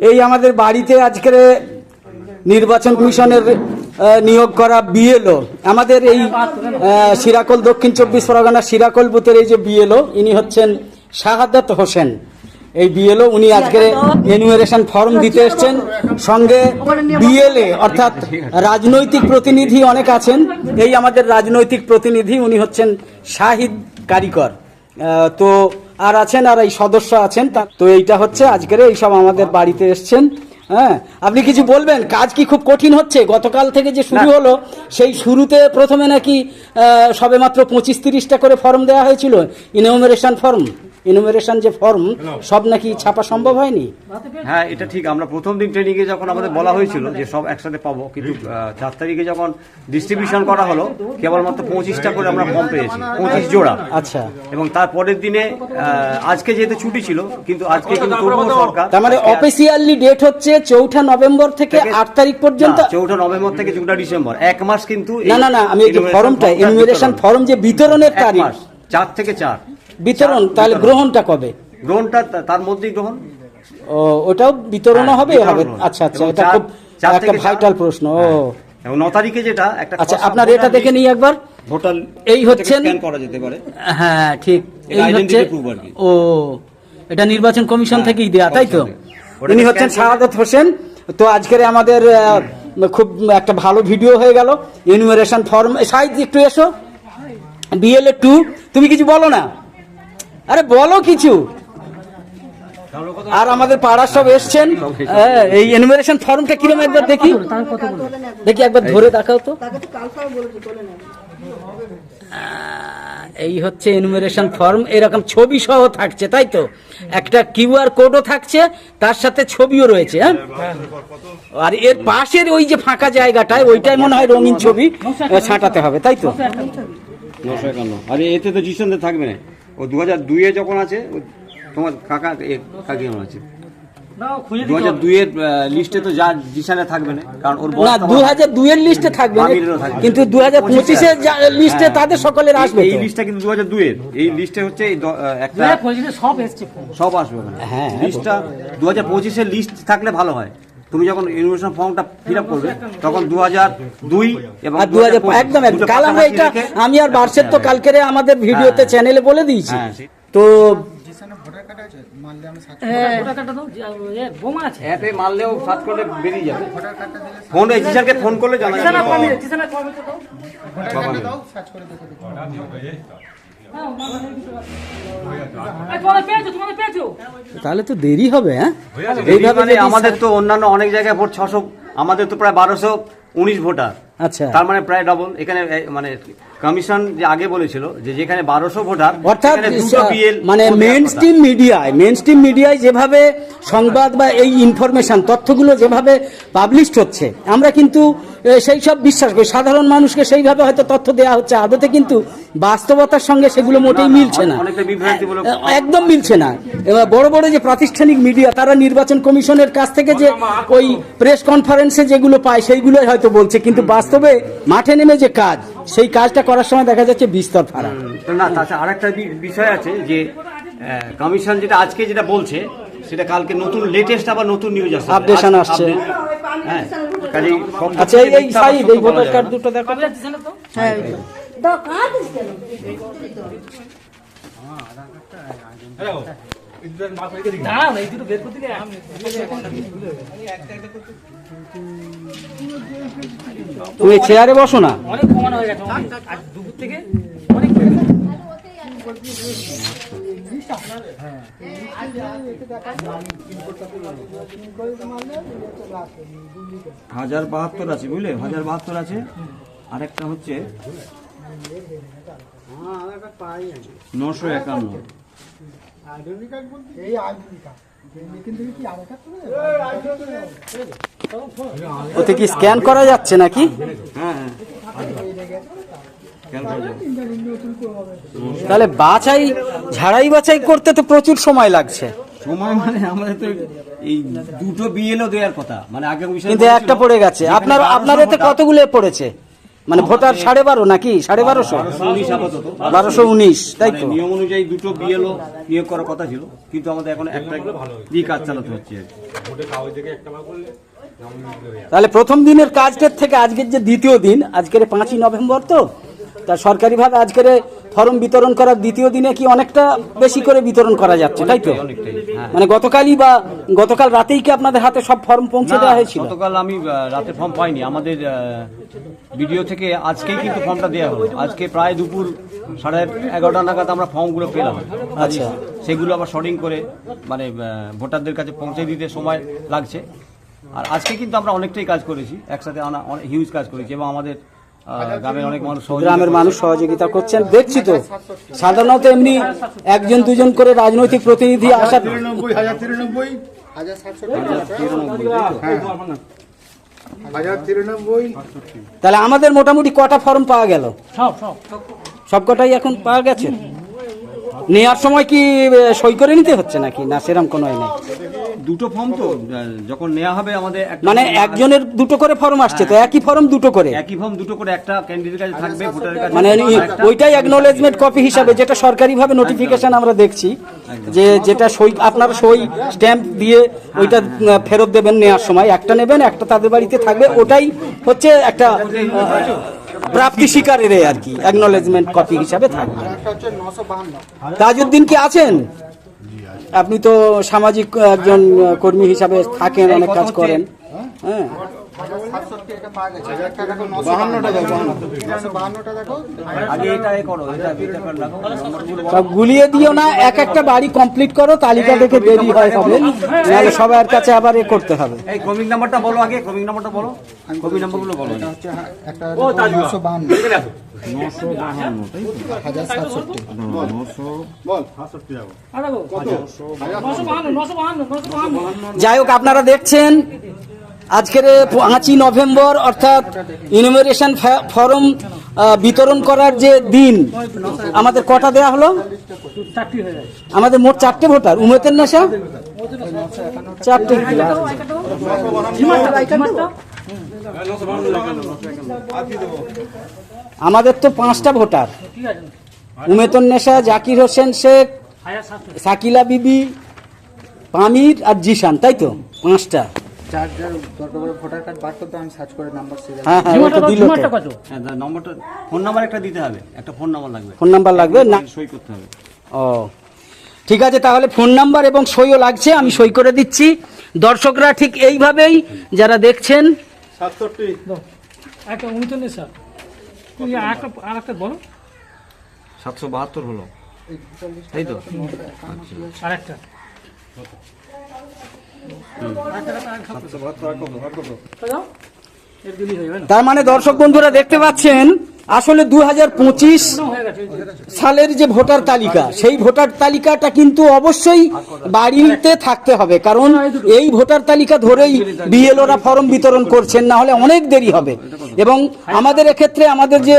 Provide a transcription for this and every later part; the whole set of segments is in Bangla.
এই আমাদের বাড়িতে আজকের নির্বাচন কমিশনের নিয়োগ করা বিএলও আমাদের এই সিরাকল, দক্ষিণ চব্বিশ পরগনা সিরাকল বুথের এই যে বিএলও ইনি হচ্ছেন শাহাদাত হোসেন। এই বিএলও উনি আজকে এনুয়ারেশন ফর্ম দিতে এসছেন। সঙ্গে বিএলএ অর্থাৎ রাজনৈতিক প্রতিনিধি অনেক আছেন। এই আমাদের রাজনৈতিক প্রতিনিধি, উনি হচ্ছেন শাহিদ কারিকর তো আর আছেন আর এই সদস্য আছেন তা- তো এইটা হচ্ছে আজকের এইসব আমাদের বাড়িতে এসছেন হ্যাঁ? আপনি কিছু বলবেন? কাজ কি খুব কঠিন হচ্ছে? গতকাল থেকে যে শুরু হলো সেই শুরুতে প্রথমে নাকি সবেমাত্র পঁচিশ তিরিশটা করে ফর্ম দেওয়া হয়েছিল ইনোমেরেশন ফর্ম ইনোমিনেশন যে ফর্ম সব নাকি ছাপা সম্ভব হয়নি? হ্যাঁ এটা ঠিক। আমরা প্রথম দিন ট্রেনিংয়ে যখন আমাদের বলা হয়েছিল যে সব একসাথে পাবো কিন্তু চার তারিখে যখন ডিস্ট্রিবিউশন করা হলো কেবলমাত্র পঁচিশটা করে আমরা ফর্ম পেয়েছি পঁচিশ জোড়া। আচ্ছা। এবং তার পরের দিনে আহ, আজকে যেহেতু ছুটি ছিল কিন্তু আজকে কিন্তু সরকার তার মানে অফিসিয়ালি ডেট হচ্ছে চৌঠা নভেম্বর থেকে আট তারিখ পর্যন্ত? চৌঠা নভেম্বর থেকে চৌঠা ডিসেম্বর। এক মাস কিন্তু না না না আমি এই যে ফর্মটা ইনুমিনেশন ফর্ম যে বিতরণের তারিখ। মাস চার থেকে চার। বিতরণ তাহলে গ্রহণটা কবে? গ্রহণটা তার মধ্যেই গ্রহণ। ও ওটাও বিতরণও হ্যাঁ, হবে? বিতরণ হবে। হবে। আচ্ছা আচ্ছা এটা খুব একটা ভাইটাল প্রশ্ন ও। হ্যাঁ। ন তারিখে যেটা একটা আচ্ছা আপনার এটা দেখে নিই একবার। ভোটার এই হচ্ছেন- করা যেতে পারে। হ্যাঁ ঠিক। এই হচ্ছে। ও এটা নির্বাচন কমিশন থেকেই দেয়া তাই তো? উনি হচ্ছেন শাহাদত হোসেন। তো আজকের আমাদের খুব একটা ভালো ভিডিও হয়ে গেল। ইউনিভারেশন ফর্ম সাইজ একটু এসো। বিএলএ টু তুমি কিছু বলো না? আরে বলো কিছু। আর আমাদের পাড়ার সব এসছেন। হ্যাঁ, এই এনুমারেশন ফর্মটা কীরকম একবার দেখি? দেখি একবার ধরে দেখাও তো। এই হচ্ছে এনুমারেশন ফর্ম এরকম ছবি সহ থাকছে তাই তো? একটা কিউআর কোডও থাকছে তার সাথে ছবিও রয়েছে হ্যাঁ? আর এর পাশের ওই যে ফাঁকা জায়গাটায় ওইটাই মনে হয় রঙিন ছবি ছাঁটাতে হবে তাই তো? নশো এতে তো জিসনতে থাকবে না। ও দু হাজার দুইয়ে যখন আছে তোমার কাকা এ, কাকি আছে দু হাজার দুইয়ের লিস্টে তো যা জিসানে থাকবে না কারণ ওর না দু হাজার দুইয়ের লিস্টে থাকবে। কিন্তু দু হাজার পঁচিশের লিস্টে হ্যাঁ। তাদের সকলের আসবে এই লিস্টটা কিন্তু দু হাজার দুইয়ের এই লিস্টে হচ্ছে একটা সব আসবে হ্যাঁ। লিস্টটা দু হাজার পঁচিশের লিস্ট থাকলে ভালো হয় তুমি যখন ইনভেশন ফর্মটা ফিল আপ করবে তখন দু হাজার দুই এবং দু হাজার একদম একদম। কাল আমরা এটা আমি আর বার্ষের তো কালকের আমাদের ভিডিওতে হ্যাঁ। চ্যানেলে বলে দিয়েছি। হ্যাঁ, তো ফোন করলে জানা যাবে। তাহলে তো দেরি হবে হ্যাঁ? এইভাবে মানে আমাদের তো অন্যান্য অনেক জায়গায় ভোট ছশো আমাদের তো প্রায় বারোশো উনিশ ভোটার। আচ্ছা। তার মানে প্রায় ডবল এখানে মানে কমিশন যে আগে বলেছিল যে যেখানে বারোশো ভোটার অর্থাৎ মানে মেন। স্ট্রিম মিডিয়ায় মেন স্ট্রিম মিডিয়ায় যেভাবে সংবাদ বা এই ইনফরমেশন তথ্যগুলো যেভাবে পাবলিশড হচ্ছে আমরা কিন্তু সেই সব বিশ্বাস করি। সাধারণ মানুষকে সেইভাবে হয়তো তথ্য দেওয়া হচ্ছে। আদতে কিন্তু বাস্তবতার সঙ্গে সেগুলো মোটেই মিলছে না। একদম মিলছে না। এবার বড় বড় যে প্রাতিষ্ঠানিক মিডিয়া তারা নির্বাচন কমিশনের কাছ থেকে যে ওই প্রেস কনফারেন্সে যেগুলো পায় সেইগুলোই হয়তো বলছে। কিন্তু বাস্তবে মাঠে নেমে যে কাজ সেই কাজটা করার সময় দেখা যাচ্ছে বিস্তর ফারাক। না তাছাড়া আরেকটা বিষয় আছে যে কমিশন যেটা আজকে যেটা বলছে সেটা কালকে নতুন লেটেস্ট আবার নতুন নিউজ আসছে Updation আজ- আসছে। হ্যাঁ কাজেই আচ্ছা এই এই মিথ্যা সাইড বা এই সত্য ভোটার বলা কার্ড যাবে না। দুটো দেখো হ্যাঁ দাও কাজ কেন তুমি চেয়ারে বসো না অনেক কমানো হয়ে গেছে অনেক। দুপুর থেকে অনেক। হাজার বাহাত্তর আছে বুঝলে? হাজার বাহাত্তর আছে। আরেকটা হচ্ছে নশো একান্ন। ওতে কি স্ক্যান করা যাচ্ছে নাকি? হ্যাঁ হ্যাঁ। তাহলে বাছাই ঝাড়াই বাছাই করতে তো প্রচুর সময় লাগছে। সময় মানে আমাদের তো এই দুটো বিএলও দেওয়ার কথা। মানে আগে কিন্তু একটা পড়ে গেছে। আপনার আপনার এতে কতগুলো পড়েছে? মানে ভোটার সাড়ে বারো নাকি? সাড়ে বারোশো? বারোশো উনিশ তাই মানে তো? নিয়ম অনুযায়ী দুটো বিএলও নিয়োগ করার কথা ছিল। কিন্তু আমাদের এখন একটা দিয়ে কাজ চালাতে হচ্ছে তাহলে প্রথম দিনের কাজটার থেকে আজকের যে দ্বিতীয় দিন আজকের পাঁচই নভেম্বর তো? তা সরকারিভাবে আজকের ফর্ম বিতরণ করার দ্বিতীয় দিনে কি অনেকটা বেশি করে বিতরণ করা যাচ্ছে তাই তো? হ্যাঁ। মানে গতকালই বা গতকাল রাতেই কি আপনাদের হাতে সব ফর্ম পৌঁছে দেওয়া হয়েছিল? গতকাল আমি রাতে ফর্ম পাইনি। আমাদের ভিডিও থেকে আজকেই কিন্তু ফর্মটা দেওয়া হলো। আজকে প্রায় দুপুর সাড়ে এগারোটা নাগাদ আমরা ফর্মগুলো পেলাম। আচ্ছা। সেগুলো আবার শর্টিং করে মানে ভোটারদের কাছে পৌঁছে দিতে সময় লাগছে। আর আজকে কিন্তু আমরা অনেকটাই কাজ করেছি। একসাথে অনেক হিউজ কাজ করেছি এবং আমাদের গ্রামের অনেক মানুষ সহযোগিতা গ্রামের মানুষ সহযোগিতা করছেন। দেখছি তো সাধারণত এমনি একজন দুজন করে রাজনৈতিক প্রতিনিধি হাজার তিরানব্বই। তাহলে আমাদের মোটামুটি কটা ফর্ম পাওয়া গেল? সব কটাই এখন পাওয়া গেছে? নেওয়ার সময় কি সই করে নিতে হচ্ছে নাকি? না সেরকম কোনো নেই? দুটো ফর্ম তো যখন নেওয়া হবে আমাদের মানে একজনের দুটো করে ফর্ম আসছে তো একই ফর্ম দুটো করে? একই ফর্ম দুটো করে একটা ক্যান্ডিডেটের কাছে থাকবে ভোটারের কাছে মানে ওইটাই অ্যাকনোলেজমেন্ট কপি হিসাবে যেটা সরকারিভাবে নোটিফিকেশন আমরা দেখছি যে যেটা সই আপনারা সই স্ট্যাম্প দিয়ে ওইটা ফেরত দেবেন নেওয়ার সময়। একটা নেবেন একটা তাদের বাড়িতে থাকবে ওটাই হচ্ছে একটা প্রাপ্তি স্বীকারের এ আর কি অ্যাকনোলেজমেন্ট কপি হিসাবে থাকবে। তাজউদ্দিন কি আছেন? আপনি তো সামাজিক একজন কর্মী হিসাবে থাকেন, অনেক কাজ করেন। হ্যাঁ। সব গুলিয়ে দিও না এক একটা বাড়ি কমপ্লিট করো তালিকা দেখে দেরি হয় হবে নাহলে সবার কাছে আবার এ করতে হবে। এই ক্রমিক নাম্বারটা বলো আগে ক্রমিক নাম্বারটা বলো। ক্রমিক নাম্বারগুলো বলো। এটা হচ্ছে একটা নশো বাহান্ন। হাজার সাতষট্টি আর দেখো নশো বাহান্ন নশো বাহান্ন নশো বাহান্ন। যাই হোক আপনারা দেখছেন আজকের পাঁচই নভেম্বর, অর্থাৎ ইনুমেরেশন ফর্ম বিতরণ করার যে দিন, আমাদের কটা দেয়া হলো? আমাদের মোট চারটে ভোটার। উমেতের নেশা? চারটে। আমাদের তো পাঁচটা ভোটার। উমেতন নেশা, জাকির হোসেন শেখ, সাকিলা বিবি, পামির আর জিশান, তাই তো? পাঁচটা। দরকার পড়ে ভোটার কার্ড বার করতে আমি সার্চ করে নাম্বার সিরিয়াল হ্যাঁ হ্যাঁ ওটা দিল কত হ্যাঁ নম্বরটা ফোন নাম্বার একটা দিতে হবে একটা ফোন নাম্বার লাগবে। ফোন নাম্বার লাগবে না সই করতে হবে। ও। ঠিক আছে তাহলে ফোন নাম্বার এবং সইও লাগছে আমি সই করে দিচ্ছি। দর্শকরা ঠিক এইভাবেই যারা দেখছেন একটা উনচল্লিশ স্যার আর একটা বলো। সাতশো বাহাত্তর হলো। তাই তো আর তার মানে দর্শক বন্ধুরা দেখতে পাচ্ছেন আসলে দু সালের যে ভোটার তালিকা, সেই ভোটার তালিকাটা কিন্তু অবশ্যই বাড়িতে থাকতে হবে, কারণ এই ভোটার তালিকা ধরেই বিএলওরা ফর্ম বিতরণ করছেন, না হলে অনেক দেরি হবে। এবং আমাদের এক্ষেত্রে আমাদের যে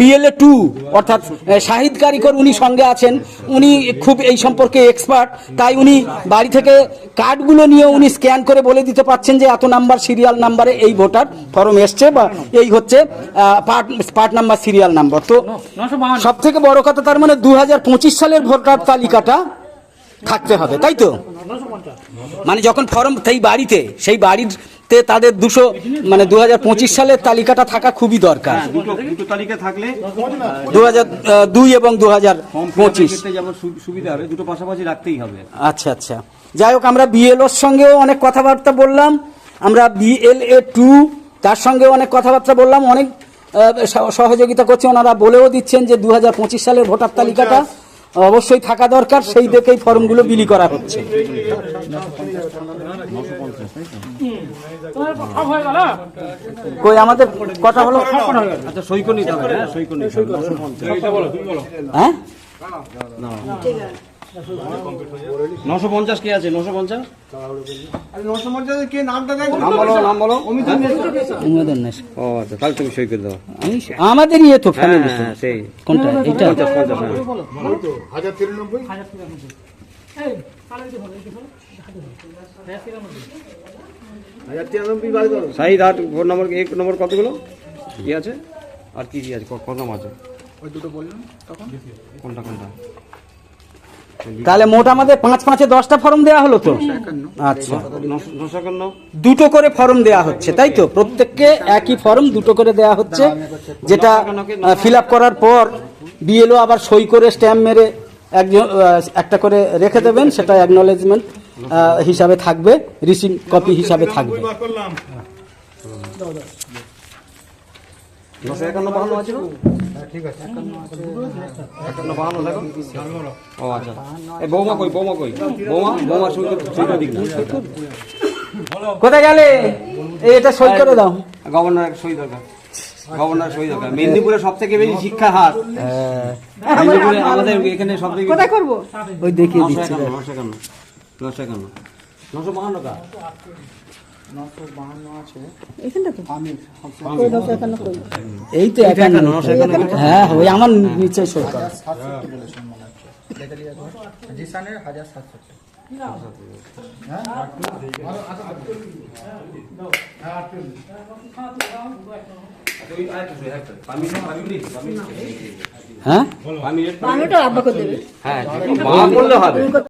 বিএলএ টু, অর্থাৎ শাহিদ কারিকর উনি সঙ্গে আছেন, উনি খুব এই সম্পর্কে এক্সপার্ট, তাই উনি বাড়ি থেকে কার্ডগুলো নিয়ে উনি স্ক্যান করে বলে দিতে পারছেন যে এত নাম্বার, সিরিয়াল নাম্বারে এই ভোটার ফর্ম এসছে বা এই হচ্ছে part part number serial number তো সব থেকে বড় কথা তার মানে দু হাজার পঁচিশ সালের ভোটার তালিকাটা থাকতে হবে তাই তো? মানে যখন ফর্ম সেই বাড়িতে সেই বাড়িতে তাদের দুশো মানে দু সালের তালিকাটা থাকা খুবই দরকার। হ্যাঁ দুটো দুটো তালিকা থাকলে দু দুই এবং দু ফর্ম পঁচিশ ক্ষেত্রে যেমন সু- সুবিধা হবে দুটো পাশাপাশি রাখতেই হবে। আচ্ছা আচ্ছা। যাই হোক আমরা বিএলওর সঙ্গেও অনেক কথাবার্তা বললাম আমরা বিএলএ টু তার সঙ্গেও অনেক কথাবার্তা বললাম অনেক সহযোগিতা করছে। ওনারা বলেও দিচ্ছেন যে দু হাজার পঁচিশ সালের ভোটার তালিকাটা অবশ্যই থাকা দরকার। সেই দেখেই ফর্মগুলো বিলি করা হচ্ছে। কই আমাদের কথা হলো? আচ্ছা সই করে নিতে হবে হ্যাঁ? সই করে হ্যাঁ নশো পঞ্চাশ কে আছে? নশো পঞ্চাশ? নাম বলো নাম বলো। উমেদের নেই। ও আচ্ছা তাহলে তুমি সই করে দাও। আমি আমাদের ইয়ে তো হ্যাঁ ফ্যামিলি হ্যাঁ সেই। কোনটা? এটা পঞ্চাশ পঞ্চাশ হ্যাঁ। হাজার তিরানব্বই হাজার আট ফোন নম্বর এক নম্বর কতগুলো? কি আছে? আর কি কি আছে? ক- কত নাম আছে? ওই দুটো বললাম তখন? কোনটা কোনটা? তাহলে মোট আমাদের পাঁচ পাঁচে দশটা ফর্ম দেওয়া হলো তো? আচ্ছা। দুটো করে ফর্ম দেওয়া হচ্ছে তাই তো? প্রত্যেককে একই ফর্ম দুটো করে দেওয়া হচ্ছে যেটা ফিল আপ করার পর বিএলও আবার সই করে স্ট্যাম্প মেরে একজন একটা করে রেখে দেবেন সেটা অ্যাকনোলেজমেন্ট হিসাবে থাকবে রিসিভ কপি হিসাবে থাকবে। নশো একান্ন বাহান্ন আছে ঠিক আছে। একান্ন বাহান্ন দেখো ও আচ্ছা। এই বৌমা কই বৌমা কই? বৌমা বৌমা সই করে সই করে দিক না। কোথায় গেলে? এটা সই করে দাও। গভর্নর সই দরকার। গভর্নর সই দরকার। মেদিনীপুরে সব থেকে বেশি শিক্ষার হার। মেদিনীপুরে আমাদের এখানে সব থেকে কোথায় করব? ওই দেখিয়ে নশো দিচ্ছি একান্ন নশো একান্ন নশো একান্ন। নশো বাহান্ন এই তো হ্যাঁ ওই আমার নিচে সই করা সাতষট্টি বলেছেন হচ্ছে। দেখে দিয়ে একবার। জিসানের হাজার সাতষট্টি। হ্যাঁ? আব্বা করে দেবে। হ্যাঁ